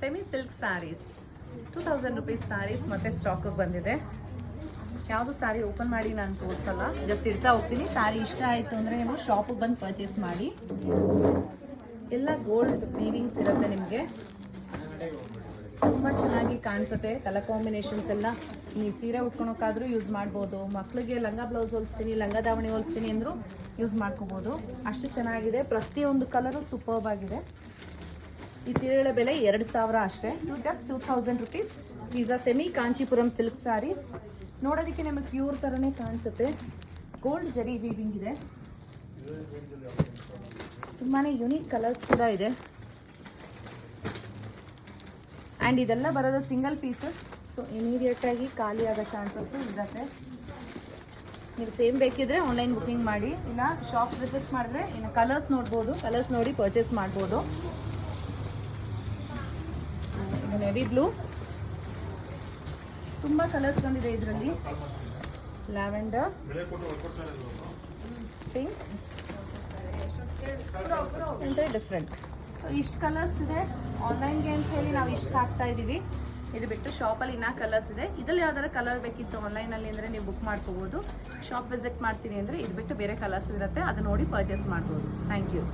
Semi silk sarees two thousand rupees sarees ಮತ್ತೆ ಸ್ಟಾಕಿಗೆ ಬಂದಿದೆ. ಯಾವುದು ಸ್ಯಾರಿ ಓಪನ್ ಮಾಡಿ ನಾನು ತೋರಿಸಲ್ಲ. ಜಸ್ಟ್ ಇಡ್ತಾ ಹೋಗ್ತೀನಿ. ಸ್ಯಾರಿ ಇಷ್ಟ ಆಯಿತು ಅಂದರೆ ನೀವು ಶಾಪಿಗೆ ಬಂದು ಪರ್ಚೇಸ್ ಮಾಡಿ. ಎಲ್ಲ ಗೋಲ್ಡ್ ವೀವಿಂಗ್ಸ್ ಇರುತ್ತೆ ನಿಮಗೆ. ತುಂಬ ಚೆನ್ನಾಗಿ ಕಾಣಿಸುತ್ತೆ. ಕಲರ್ ಕಾಂಬಿನೇಷನ್ಸ್ ಎಲ್ಲ. ನೀವು ಸೀರೆ ಉಟ್ಕೊಳಕ್ಕಾದ್ರೂ ಯೂಸ್ ಮಾಡ್ಬೋದು. ಮಕ್ಕಳಿಗೆ ಲಂಗ ಬ್ಲೌಸ್ ಹೊಲಿಸ್ತೀನಿ, ಲಂಗ ದಾವಣಿ ಹೊಲಿಸ್ತೀನಿ ಅಂದರೂ ಯೂಸ್ ಮಾಡ್ಕೋಬೋದು. ಅಷ್ಟು ಚೆನ್ನಾಗಿದೆ. ಪ್ರತಿಯೊಂದು ಕಲರು ಸೂಪರ್ಬ್ ಆಗಿದೆ. ಈ ಸೀರೆಗಳ ಬೆಲೆ ಎರಡು ಸಾವಿರ ಅಷ್ಟೇ. To just two thousand rupees ಈಗ ಸೆಮಿ ಕಾಂಚೀಪುರಂ ಸಿಲ್ಕ್ ಸ್ಯಾರೀಸ್ ನೋಡೋದಕ್ಕೆ ನಿಮಗೆ ಪ್ಯೂರ್ ಥರನೇ ಕಾಣಿಸುತ್ತೆ. ಗೋಲ್ಡ್ ಜರಿ ವೀವಿಂಗ್ ಇದೆ. ತುಂಬಾ ಯುನೀಕ್ ಕಲರ್ಸ್ ಕೂಡ ಇದೆ. ಆ್ಯಂಡ್ ಇದೆಲ್ಲ ಬರೋದು ಸಿಂಗಲ್ ಪೀಸಸ್ ಸೊ ಇಮಿಡಿಯೇಟಾಗಿ ಖಾಲಿ ಆಗೋ ಚಾನ್ಸಸ್ಸು ಇರುತ್ತೆ. ನೀವು ಸೇಮ್ ಬೇಕಿದ್ರೆ ಆನ್ಲೈನ್ ಬುಕಿಂಗ್ ಮಾಡಿ. ಇಲ್ಲ ಶಾಪ್ ವಿಸಿಟ್ ಮಾಡಿದ್ರೆ ಇನ್ನು ಕಲರ್ಸ್ ನೋಡ್ಬೋದು. ಕಲರ್ಸ್ ನೋಡಿ ಪರ್ಚೇಸ್ ಮಾಡ್ಬೋದು. ಇದು ನೆವಿ ಬ್ಲೂ ತುಂಬ ಕಲರ್ಸ್ ಬಂದಿದೆ ಇದರಲ್ಲಿ. ಲ್ಯಾವೆಂಡರ್ ಪಿಂಕ್ ಡಿಫ್ರೆಂಟ್ ಸೊ ಇಷ್ಟು ಕಲರ್ಸ್ ಇದೆ. ಆನ್ಲೈನ್ಗೆ ಅಂತ ಹೇಳಿ ನಾವು ಇಷ್ಟು ಹಾಕ್ತಾ ಇದ್ದೀವಿ ಇದು ಬಿಟ್ಟು ಶಾಪಲ್ಲಿ ಇನ್ನೂ ಕಲರ್ಸ್ ಇದೆ. ಇದರಲ್ಲಿ ಯಾವ್ದಾರ ಕಲರ್ ಬೇಕಿತ್ತು ಆನ್ಲೈನಲ್ಲಿ ಅಂದರೆ ನೀವು ಬುಕ್ ಮಾಡ್ಕೋಬೋದು. ಶಾಪ್ ವಿಸಿಟ್ ಮಾಡ್ತೀನಿ ಅಂದರೆ ಇದು ಬಿಟ್ಟು ಬೇರೆ ಕಲರ್ಸ್ ಇರುತ್ತೆ. ಅದು ನೋಡಿ ಪರ್ಚೇಸ್ ಮಾಡ್ಬೋದು. Thank you